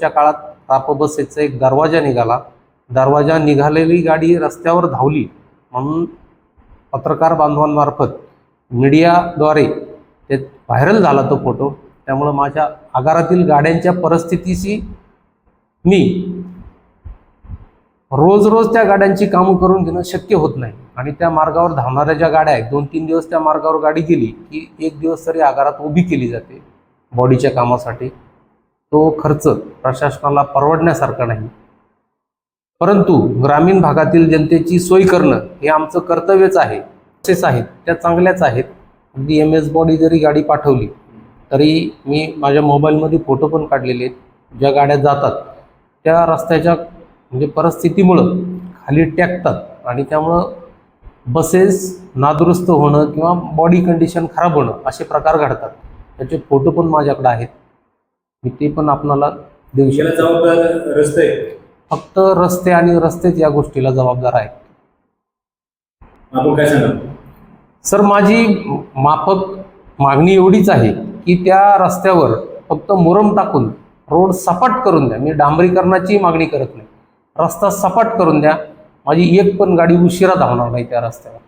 शेवटच्या काळात ताप बसेचा एक दरवाजा निघाला. दरवाजा निघालेली गाडी रस्त्यावर धावली. म्हणून पत्रकार बांधवांमार्फत मीडियाद्वारे ते व्हायरल झाला तो फोटो. त्यामुळं माझ्या आगारातील गाड्यांच्या परिस्थितीशी मी रोज रोज त्या गाड्यांची कामं करून घेणं शक्य होत नाही. आणि त्या मार्गावर धावणाऱ्या ज्या गाड्या आहेत दोन तीन दिवस त्या मार्गावर गाडी गेली की एक दिवस तरी आगारात उभी केली जाते बॉडीच्या कामासाठी. तो खर्च प्रशासनाला परवडण्यासारखा नाही. परंतु ग्रामीण भागातील जनतेची सोय करणं हे आमचं कर्तव्यच आहे. बसेस आहेत त्या चांगल्याच आहेत. अगदी एम एस बॉडी जरी गाडी पाठवली तरी मी माझ्या मोबाईलमध्ये फोटो पण काढलेले आहेत. ज्या गाड्या जातात त्या रस्त्याच्या म्हणजे परिस्थितीमुळं खाली टेकतात आणि त्यामुळं बसेस नादुरुस्त होणं किंवा बॉडी कंडिशन खराब होणं असे प्रकार घडतात. त्याचे फोटो पण माझ्याकडे आहेत. ते पण आपणाला देऊ शकतो जबाबदार रस्ते. फक्त रस्ते आणि रस्तेच या गोष्टीला जबाबदार आहेत. आपण काय सांगाल? सर माझी माफक मागणी एवढीच आहे की त्या रस्त्यावर फक्त मुरम टाकून रोड सपाट करून द्या. मी डांबरीकरणाची मागणी करत नाही. रस्ता सपाट करून द्या. माझी एक पण गाडी उशिरा धावणार नाही त्या रस्त्यावर.